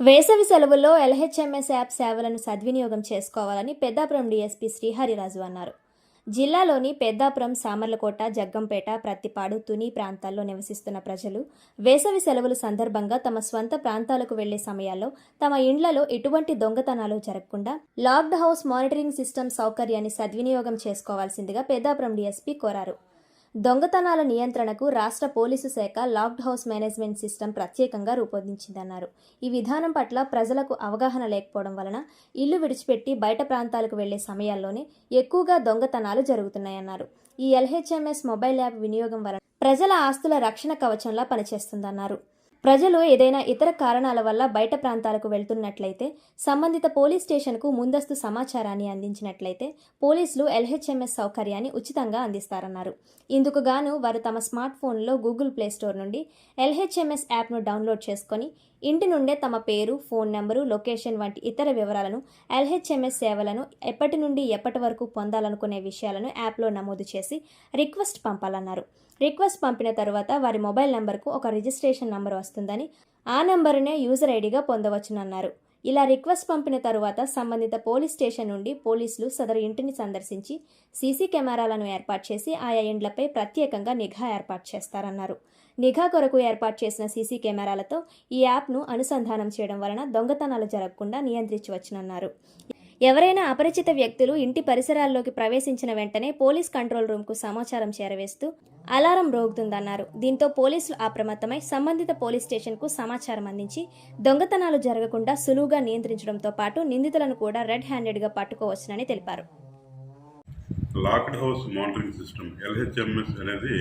వేసవి సెలవుల్లో LHMS app సేవలను సద్వినియోగం చేసుకోవాలని పెద్దాపురం డీఎస్పీ శ్రీహరిరాజు అన్నారు. జిల్లాలోని పెద్దాపురం సామర్లకోట జగ్గంపేట ప్రత్తిపాడు తుని ప్రాంతాల్లో నివసిస్తున్న ప్రజలు వేసవి సెలవుల సందర్భంగా తమ స్వంత ప్రాంతాలకు వెళ్ళే సమయాల్లో తమ ఇండ్లలో ఎటువంటి దొంగతనాలు జరగకుండా లాక్డ్ హౌస్ మానిటరింగ్ సిస్టమ్ సౌకర్యాన్ని సద్వినియోగం చేసుకోవాల్సిందిగా పెద్దాపురం డీఎస్పీ కోరారు. దొంగతనాల నియంత్రణకు రాష్ట్ర పోలీసు శాఖ లాక్డ్ హౌస్ మేనేజ్మెంట్ సిస్టమ్ ప్రత్యేకంగా రూపొందించిందన్నారు. ఈ విధానం పట్ల ప్రజలకు అవగాహన లేకపోవడం వలన ఇల్లు విడిచిపెట్టి బయట ప్రాంతాలకు వెళ్ళే సమయాల్లోనే ఎక్కువగా దొంగతనాలు జరుగుతున్నాయన్నారు. ఈ ఎల్హెచ్ఎంఎస్ మొబైల్ యాప్ వినియోగం వలన ప్రజల ఆస్తుల రక్షణ కవచంలా పనిచేస్తుందన్నారు. ప్రజలు ఏదైనా ఇతర కారణాల వల్ల బయట ప్రాంతాలకు వెళ్తున్నట్లయితే సంబంధిత పోలీస్ స్టేషన్కు ముందస్తు సమాచారాన్ని అందించినట్లయితే పోలీసులు ఎల్హెచ్ఎంఎస్ సౌకర్యాన్ని ఉచితంగా అందిస్తారన్నారు. ఇందుకు గాను వారు తమ స్మార్ట్ ఫోన్లో గూగుల్ ప్లే స్టోర్ నుండి ఎల్హెచ్ఎంఎస్ యాప్ను డౌన్లోడ్ చేసుకొని ఇంటి నుండే తమ పేరు ఫోన్ నెంబరు లొకేషన్ వంటి ఇతర వివరాలను ఎల్హెచ్ఎంఎస్ సేవలను ఎప్పటి నుండి ఎప్పటి వరకు పొందాలనుకునే విషయాలను యాప్లో నమోదు చేసి రిక్వెస్ట్ పంపాలన్నారు. రిక్వెస్ట్ పంపిన తరువాత వారి మొబైల్ నెంబర్కు ఒక రిజిస్ట్రేషన్ నంబర్ వస్తుందని ఆ నంబరునే యూజర్ ఐడిగా పొందవచ్చునన్నారు. ఇలా రిక్వెస్ట్ పంపిన తరువాత సంబంధిత పోలీస్ స్టేషన్ నుండి పోలీసులు సదరు ఇంటిని సందర్శించి సీసీ కెమెరాలను ఏర్పాటు చేసి ఆయా ఇండ్లపై ప్రత్యేకంగా నిఘా ఏర్పాటు చేస్తారన్నారు. నిఘా కొరకు ఏర్పాటు చేసిన సీసీ కెమెరాలతో ఈ యాప్ను అనుసంధానం చేయడం వలన దొంగతనాలు జరగకుండా నియంత్రించవచ్చునన్నారు ఎవరైనా అపరిచిత వ్యక్తులు ఇంటి పరిసరాల్లోకి ప్రవేశించిన వెంటనే పోలీస్ కంట్రోల్ రూమ్కు సమాచారం చేరవేస్తూ అలారం రోగుతుందన్నారు. దీంతో పోలీసులు అప్రమత్తమై సంబంధిత పోలీస్ స్టేషన్కు సమాచారం అందించి దొంగతనాలు జరగకుండా సులువుగా నియంత్రించడంతో పాటు నిందితులను కూడా రెడ్ హ్యాండెడ్గా పట్టుకోవచ్చునని తెలిపారు. Locked house monitoring system LHMS అనేది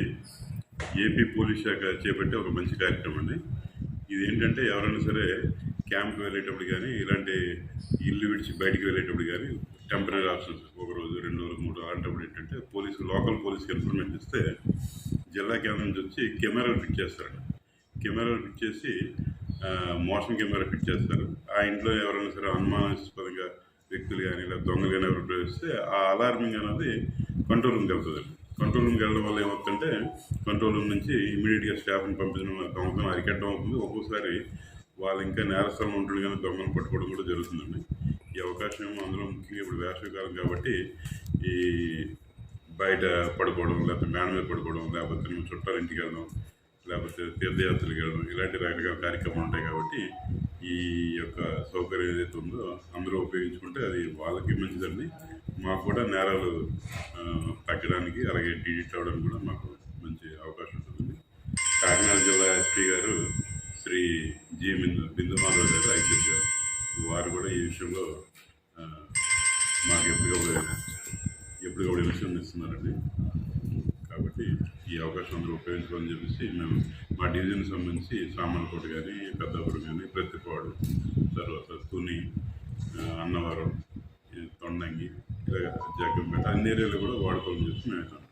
ఏపీ పోలీస్ శాఖ చేపట్టే ఒక మంచి కార్యక్రమం అండి. ఇది ఏంటంటే ఎవరైనా సరే క్యాంప్కి వెళ్ళేటప్పుడు కానీ ఇలాంటి ఇల్లు విడిచి బయటికి వెళ్ళేటప్పుడు కానీ టెంపరీ ఆప్షన్స్ ఒక రోజు రెండు రోజులు మూడు అలాంటప్పుడు ఏంటంటే పోలీసు లోకల్ పోలీస్కి ఇన్ఫర్మేషన్ ఇస్తే జిల్లా కేంద్రం నుంచి వచ్చి కెమెరాలు ఫిట్ చేస్తారండి కెమెరాలు ఫిట్ చేసి మోషన్ కెమెరా ఫిట్ చేస్తారు. ఆ ఇంట్లో ఎవరైనా సరే అనుమానాస్పదంగా వ్యక్తులు కానీ లేదా దొంగలు కానీ ఎవరు ప్రవేశిస్తే ఆ అలార్మింగ్ అనేది కంట్రోల్ రూమ్కి వెళ్తుందండి కంట్రోల్ రూమ్కి వెళ్ళడం వల్ల ఏమవుతుందంటే కంట్రోల్ రూమ్ నుంచి ఇమీడియట్గా స్టాఫ్ని పంపించడం దొంగతనం అరికట్టడం అవుతుంది. ఒక్కోసారి వాళ్ళు ఇంకా నేరస్థలం ఉంటుంది కానీ దొంగను పట్టుకోవడం కూడా జరుగుతుందండి. ఈ అవకాశం ఏమో అందులో ముఖ్యంగా ఇప్పుడు వేసవికాలం కాబట్టి ఈ బయట పడుకోవడం లేకపోతే మేడ మీద పడుకోవడం లేకపోతే మేము చుట్టాల ఇంటికి వెళ్ళడం లేకపోతే తీర్థయాత్రలకు వెళ్ళడం ఇలాంటి రకరకాల కార్యక్రమాలు ఉంటాయి కాబట్టి ఈ యొక్క సౌకర్యం ఏదైతే ఉందో అందరూ ఉపయోగించుకుంటే అది వాళ్ళకి మంచిదండి. మాకు కూడా నేరాలు తగ్గడానికి అలాగే డిజిట్ అవ్వడానికి కూడా మాకు మంచి అవకాశం ఉంటుంది కాకినాడ జిల్లా ఎస్పీ గారు జి బిందు బిందుమాధవ్ గారు ఐపీఎస్ గారు వారు కూడా ఈ విషయంలో మాకు ఎప్పటికప్పుడు ఎప్పటికప్పుడు విషయం ఇస్తున్నారండి. కాబట్టి ఈ అవకాశం అందరూ ఉపయోగించుకోవాలని చెప్పేసి మేము మా డివిజన్ సంబంధించి సామర్లకోట కానీ పెద్దపురం కానీ ప్రతిపాడు తర్వాత తుని అన్నవరం తొండంగి ఇలా జగ్గంపేట అన్ని ఏరియాలు కూడా వాడుకోవాలని చెప్పి మేము